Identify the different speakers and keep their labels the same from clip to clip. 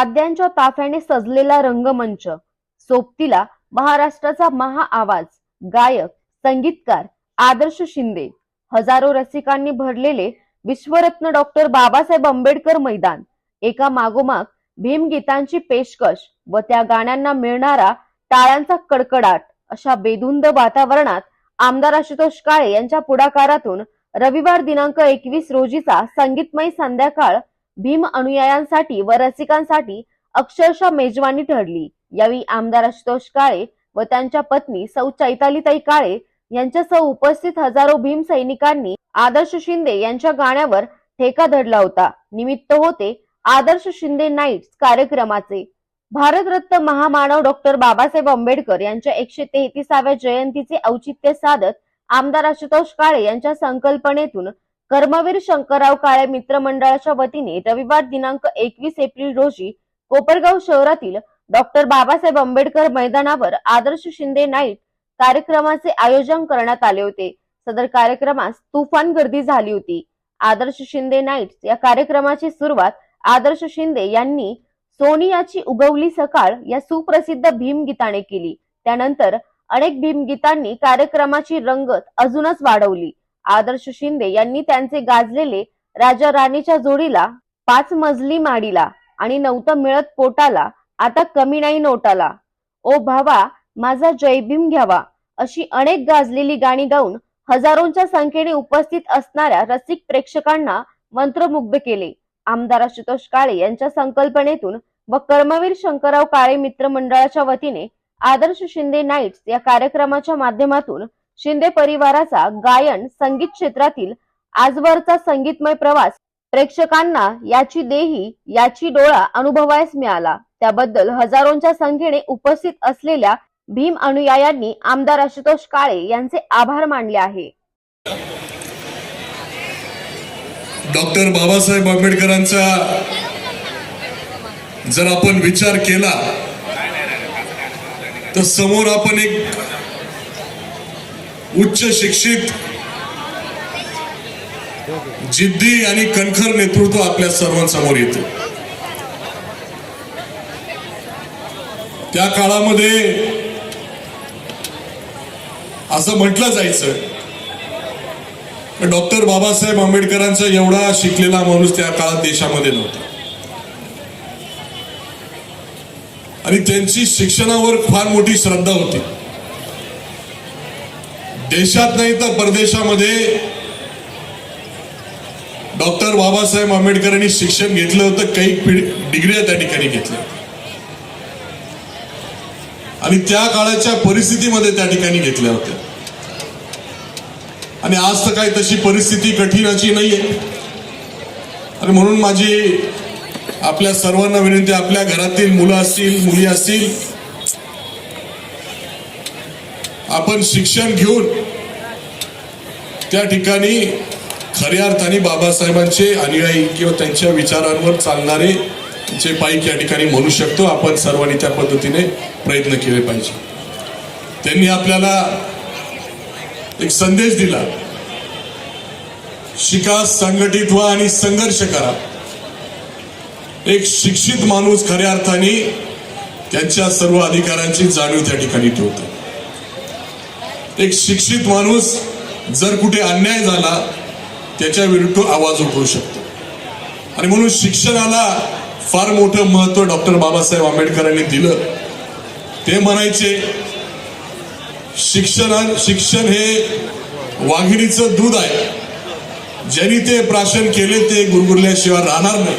Speaker 1: वाद्यांच्या ताफ्याने सजलेला रंगमंच सोबतीला महाराष्ट्राचा महा आवाज गायक संगीतकार आदर्श शिंदे हजारो रसिकांनी भरलेले विश्वरत्न डॉक्टर बाबासाहेब आंबेडकर मैदान एका मागोमाग भीमगीतांची पेशकश व त्या गाण्यांना मिळणारा टाळ्यांचा कडकडाट अशा बेधुंद वातावरणात आमदार आशुतोष काळे यांच्या पुढाकारातून रविवार दिनांक एकवीस रोजीचा संगीतमय संध्याकाळ भीम अनुयायांसाठी व रसिकांसाठी अक्षरशः मेजवानी ठरली. यावेळी आमदार आशुतोष काळे व त्यांच्या पत्नी सौ चैतालीताई काळे यांच्यासह उपस्थित हजारो भीम सैनिकांनी आदर्श शिंदे यांच्या गाण्यावर ठेका धरला होता. निमित्त होते आदर्श शिंदे नाईट्स कार्यक्रमाचे. भारतरत्न महामानव डॉक्टर बाबासाहेब आंबेडकर यांच्या एकशे तेहतीसाव्या जयंतीचे औचित्य साधत आमदार आशुतोष काळे यांच्या संकल्पनेतून कर्मवीर शंकरराव काळे मित्रमंडळाच्या वतीने रविवार दिनांक एकवीस एप्रिल रोजी कोपरगाव शहरातील डॉक्टर बाबासाहेब आंबेडकर मैदानावर आदर्श शिंदे नाईट कार्यक्रमाचे आयोजन करण्यात आले होते. सदर कार्यक्रमास तुफान गर्दी झाली होती. आदर्श शिंदे नाईट या कार्यक्रमाची सुरुवात आदर्श शिंदे यांनी सोनियाची उगवली सकाळ या सुप्रसिद्ध भीमगीताने केली. त्यानंतर अनेक भीमगीतांनी कार्यक्रमाची रंगत अजूनच वाढवली. आदर्श शिंदे यांनी त्यांचे गाजलेले राजा राणीच्या जोडीला पाच मजली माडीला आणि नव्हतं मिळत पोटाला आता कमी नाही नोटाला. ओ भावा माझा जय भीम घ्यावा अशी अनेक गाजलेली गाणी गाऊन हजारोंच्या संख्येने उपस्थित असणाऱ्या रसिक प्रेक्षकांना मंत्रमुग्ध केले. आमदार आशुतोष काळे यांच्या संकल्पनेतून व कर्मवीर शंकरराव काळे मित्र मंडळाच्या वतीने आदर्श शिंदे नाईट्स या कार्यक्रमाच्या माध्यमातून शिंदे परिवाराचा गायन संगीत क्षेत्रातील आजवरचा संगीतमय प्रवास प्रेक्षकांना याची देही याची डोळा अनुभवायस मिळाला. त्याबद्दल हजारोंच्या संख्येने उपस्थित असलेल्या भीम अनुयायांनी आमदार आशुतोष काळे यांचे आभार मानले आहे.
Speaker 2: डॉक्टर बाबासाहेब आंबेडकरांचा जर आपण विचार केला तर समोर आपण एक उच्च शिक्षित जिद्दी आणि कणखर नेतृत्व आपल्या सर्वांसमोर येते. त्या काळामध्ये असं म्हटलं जायचं डॉक्टर बाबासाहेब आंबेडकरांचा एवढा शिकलेला माणूस त्या काळात देशामध्ये नव्हता. आणि त्यांची शिक्षणावर फार मोठी श्रद्धा होती. देशात नाही तर परदेशामध्ये. डॉक्टर बाबासाहेब आंबेडकरांनी शिक्षण घेतलं होतं काही डिग्र्या त्या ठिकाणी घेतल्या. आणि त्या काळाच्या परिस्थितीमध्ये त्या ठिकाणी घेतल्या होत्या. आणि आज तर काही तशी परिस्थिती कठीणाची नाहीये. आणि म्हणून माझी आपल्या सर्वांना विनंती आपल्या घरातील मुलं असतील मुली असतील आपण शिक्षण घेऊन त्या ठिकाणी खऱ्या अर्थाने बाबासाहेबांचे अनुयायी किंवा त्यांच्या विचारांवर चालणारे जे पाईक या ठिकाणी म्हणू शकतो आपण सर्वांनी त्या पद्धतीने प्रयत्न केले पाहिजे. त्यांनी आपल्याला एक संदेश दिला. शिका संघटित व्हा आणि संघर्ष करा. एक शिक्षित माणूस खऱ्या अर्थाने त्यांच्या सर्व अधिकारांची जाणीव त्या ठिकाणी ठेवतो. एक शिक्षित माणूस जर कुठे अन्याय झाला त्याच्या विरुद्ध आवाज उठवू शकतो. आणि म्हणून शिक्षणाला फार मोठं महत्त्व डॉक्टर बाबासाहेब आंबेडकरांनी दिलं. ते म्हणायचे शिक्षणा शिक्षण हे वाघिणीचं दूध आहे. ज्यांनी ते प्राशन केले ते गुरगुरल्याशिवाय राहणार नाही.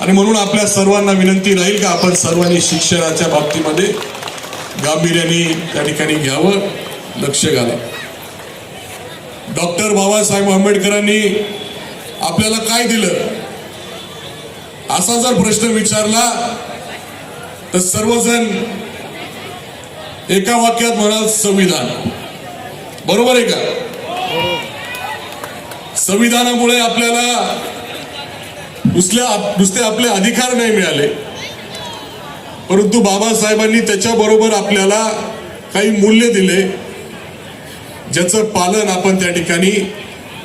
Speaker 2: आणि म्हणून आपल्या सर्वांना विनंती राहील का आपण सर्वांनी शिक्षणाच्या बाबतीमध्ये गांभीर्याने त्या ठिकाणी घ्यावं लक्ष घाला. डॉक्टर बाबासाहेब आंबेडकरांनी आपल्याला काय दिलं? असा जर प्रश्न विचारला तर सर्वजण एका वाक्यात म्हणाल संविधान. बरोबर आहे का? संविधानामुळे आपल्याला नुसल्या नुसते आपले अधिकार नाही मिळाले. परंतु बाबासाहेबांनी त्याच्याबरोबर आपल्याला काही मूल्य दिले. ज्याचं पालन आपण त्या ठिकाणी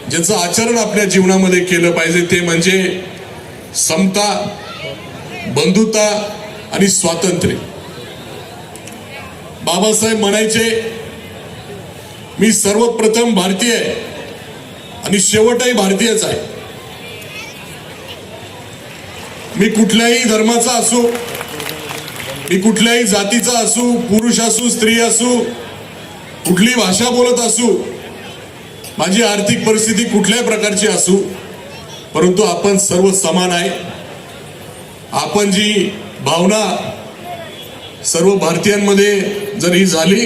Speaker 2: ज्याचं आचरण आपल्या जीवनामध्ये केलं पाहिजे ते म्हणजे समता बंधुता आणि स्वातंत्र्य. बाबासाहेब म्हणायचे मी सर्वप्रथम भारतीय आहे आणि शेवटही भारतीयच आहे. मी कुठल्याही धर्माचा असू मी कुठल्याही जातीचा असू पुरुष असू स्त्री असू कुठली भाषा बोलत असू माझी आर्थिक परिस्थिती कुठल्याही प्रकारची असू परंतु आपण सर्व समान आहे. आपण जी भावना सर्व भारतीयांमध्ये जर ही झाली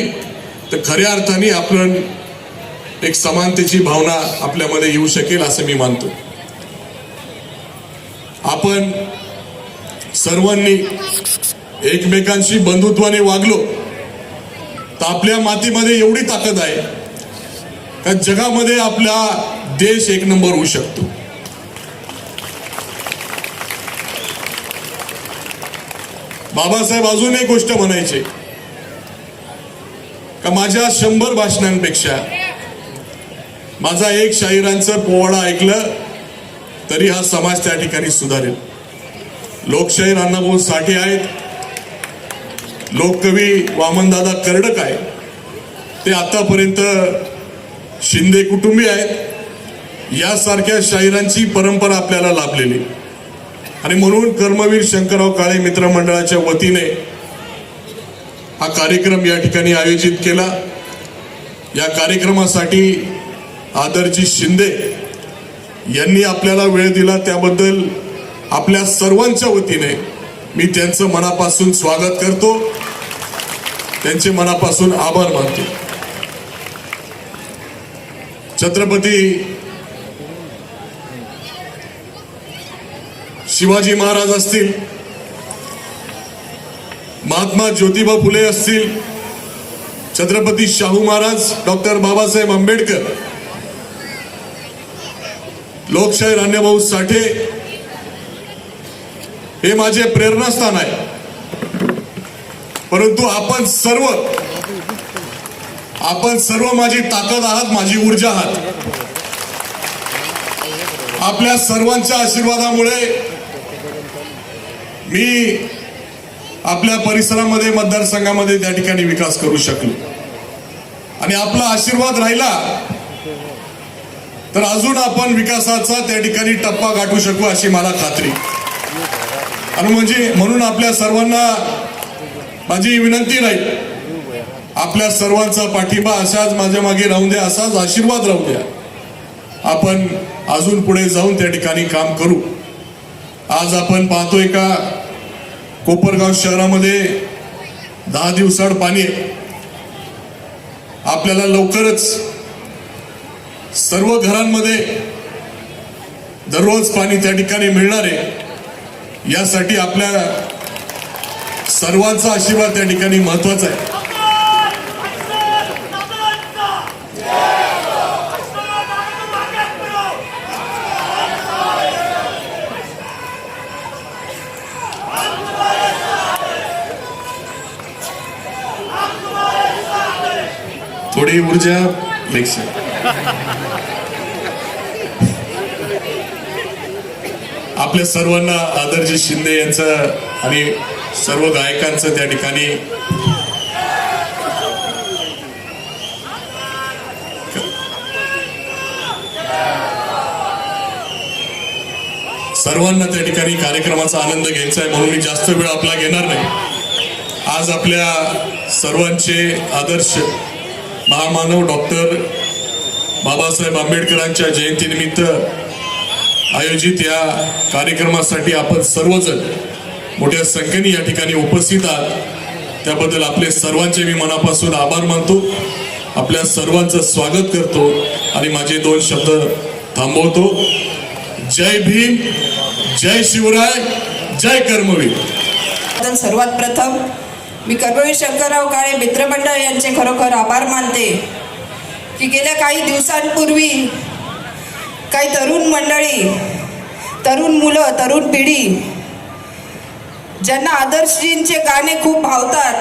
Speaker 2: तर खऱ्या अर्थाने आपण एक समानतेची भावना आपल्यामध्ये येऊ शकेल असं मी मानतो. आपण सर्वांनी एकमेकांशी बंधुत्वाने वागलो तर आपल्या मातीमध्ये एवढी ताकद आहे का जगामध्ये आपला देश एक नंबर होऊ शकतो. बाबासाहेब अजून एक गोष्ट म्हणायचे का माझ्या शंभर भाषणांपेक्षा माझा एक शाहिरांचं पोवाडा ऐकलं तरी हा समाज त्या ठिकाणी सुधारेल. लोकशाहीर अण्णाभाऊ साठे आहेत लोककवी वामनदादा कर्डक आहे. ते आतापर्यंत शिंदे कुटुंबी आहेत. यासारख्या शाहिरांची परंपरा आपल्याला लाभलेली. आणि म्हणून कर्मवीर शंकरराव काळे मित्रमंडळाच्या वतीने हा कार्यक्रम या ठिकाणी आयोजित केला. या कार्यक्रमासाठी आदरजी शिंदे यांनी आपल्याला वेळ दिला. त्याबद्दल आपल्या सर्वांच्या वतीने मी त्यांचं मनापासून स्वागत करतो. त्यांचे मनापासून आभार मानतो. छत्रपती शिवाजी महाराज असतील महात्मा ज्योतिबा फुले असतील छत्रपती शाहू महाराज डॉक्टर बाबासाहेब आंबेडकर लोकशाहीर अण्णाभाऊ साठे हे माझे प्रेरणास्थान आहे. परंतु आपण सर्व आपण सर्व माझी ताकद आहात माझी ऊर्जा आहात. आपल्या सर्वांच्या आशीर्वादामुळे मी आपल्या परिसरामध्ये मतदारसंघामध्ये त्या ठिकाणी विकास करू शकलो. आणि आपला आशीर्वाद राहिला तर अजून आपण विकासाचा त्या ठिकाणी टप्पा गाठू शकू अशी मला खात्री. आणि म्हणजे म्हणून आपल्या सर्वांना माझी विनंती राहील आपल्या सर्वांचा पाठिंबा असाच माझ्या मागे राहून द्या असाच आशीर्वाद राहू द्या. आपण अजून पुढे जाऊन त्या ठिकाणी काम करू. आज आपण पाहतोय का कोपरगाव शहरामध्ये दहा दिवसाड पाणी आहे. आपल्याला लवकरच सर्व घरांमध्ये दररोज पाणी त्या ठिकाणी मिळणार आहे. यासाठी आपल्या सर्वांचा आशीर्वाद त्या ठिकाणी महत्त्वाचा आहे. थोडी ऊर्जा लेक्चर आपल्या सर्वांना आदरजी शिंदे यांचं आणि सर्व गायकांचं त्या ठिकाणी सर्वांना त्या ठिकाणी कार्यक्रमाचा आनंद घ्यायचा आहे म्हणून मी जास्त वेळ आपला घेणार नाही. आज आपल्या सर्वांचे आदर्श महामानव डॉक्टर बाबासाहेब आंबेडकरांच्या जयंतीनिमित्त आयोजित या कार्यक्रमासाठी आपण सर्वजण मोठ्या संख्येने या ठिकाणी उपस्थित आहात. त्याबद्दल आपले सर्वांचे मी मनापासून आभार मानतो. आपल्या सर्वांचं स्वागत करतो आणि माझे दोन शब्द थांबवतो. जय भीम जय शिवराय जय कर्मवीर.
Speaker 3: तर सर्वात प्रथम मी कर्मवीर शंकरराव काळे मित्रमंडळ यांचे खरोखर आभार मानते की गेल्या काही दिवसांपूर्वी काही तरुण मंडळी तरुण मुलं तरुण पिढी ज्यांना आदर्शजींचे गाणे खूप भावतात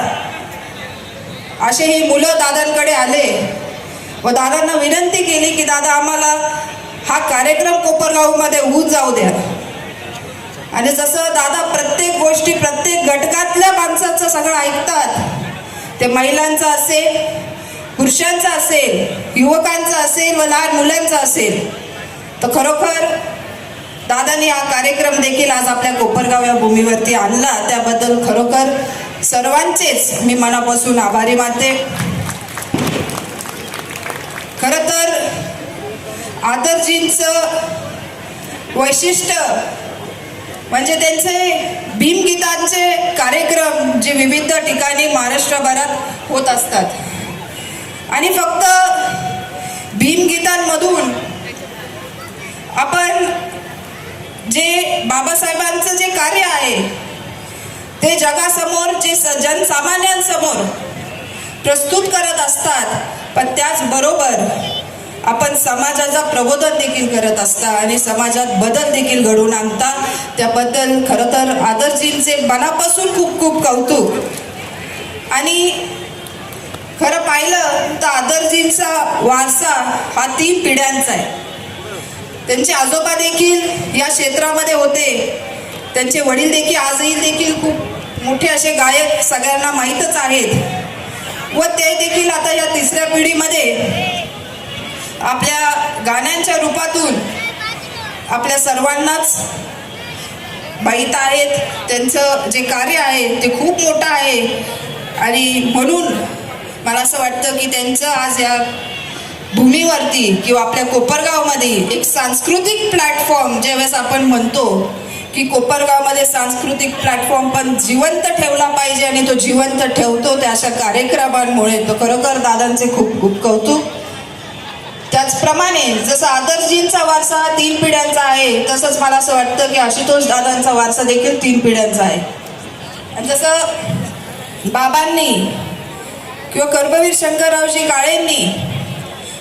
Speaker 3: असे ही मुलं दादांकडे आले व दादांना विनंती केली की दादा आम्हाला हा कार्यक्रम कोपरगावमध्ये होऊन जाऊ द्या. आणि जसं दादा प्रत्येक गोष्टी प्रत्येक घटकातल्या माणसाचं सगळं ऐकतात ते महिलांचं असेल पुरुषांचं असेल युवकांचं असेल व लहान मुलांचं असेल तर खरोखर दादांनी हा कार्यक्रम देखील आज आपल्या कोपरगाव या भूमीवरती आणला. त्याबद्दल खरोखर सर्वांचेच मी मनापासून आभारी मानते. खरं तर आदरजींचं वैशिष्ट्य म्हणजे त्यांचे भीमगीतांचे कार्यक्रम जे विविध ठिकाणी महाराष्ट्रभरात होत असतात. आणि फक्त भीमगीतांमधून आपण जे बाबासाहेबांचं जे कार्य आहे. ते जगासमोर जे स जनसामान्यांसमोर प्रस्तुत करत असतात पण त्याचबरोबर आपण समाजाचा प्रबोधन देखील करत असता आणि समाजात बदल देखील घडवून आणता त्याबद्दल खरं तर आदरजींचे मनापासून खूप खूप कौतुक. आणि खरं पाहिलं तर आदरजींचा वारसा हा तीन पिढ्यांचा आहे. त्यांचे आजोबा देखील या क्षेत्रामध्ये होते. त्यांचे वडील देखील आजही देखील खूप मोठे असे गायक सगळ्यांना माहीतच आहेत. व ते देखील आता या तिसऱ्या पिढीमध्ये आपल्या गाण्यांच्या रूपातून आपल्या सर्वांनाच माहीत आहेत. त्यांचं जे कार्य आहे ते खूप मोठं आहे. आणि म्हणून मला असं वाटतं की त्यांचं आज या भूमीवरती किंवा आपल्या कोपरगावमध्ये एक सांस्कृतिक प्लॅटफॉर्म ज्यावेळेस आपण म्हणतो की कोपरगावमध्ये सांस्कृतिक प्लॅटफॉर्म पण जिवंत ठेवला पाहिजे आणि तो जिवंत ठेवतो त्या अशा कार्यक्रमांमुळे. तो खरोखर दादांचे खूप खूप कौतुक. त्याचप्रमाणे जसं आदर्शजींचा वारसा हा तीन पिढ्यांचा आहे तसंच मला असं वाटतं की आशुतोष दादांचा वारसा देखील तीन पिढ्यांचा आहे. आणि जसं बाबांनी किंवा कर्मवीर शंकररावजी काळेंनी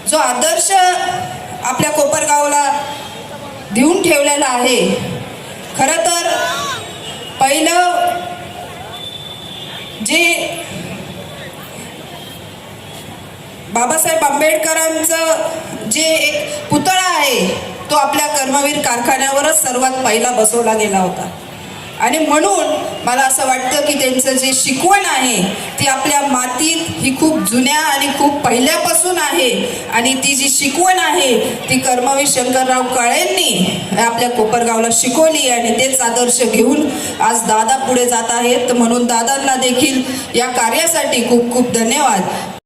Speaker 3: जो आदर्श आपल्या कोपरगावला देऊन ठेवलेला आहे खरं तर पहिलं जे बाबासाहेब आंबेडकरांचं जे एक पुतळा आहे तो आपल्या कर्मवीर कारखान्यावरच सर्वात पहिला बसवला गेला होता. आणि म्हणून मला असं वाटतं की त्यांचं जे शिकवण आहे ती आपल्या मातीत ही खूप जुन्या आणि खूप पहिल्यापासून आहे. आणि ती जी शिकवण आहे ती कर्मवीर शंकरराव काळेंनी आपल्या कोपरगावला शिकवली आणि तेच आदर्श घेऊन आज दादा पुढे जात आहेत. तर म्हणून दादांना देखील या कार्यासाठी खूप खूप धन्यवाद.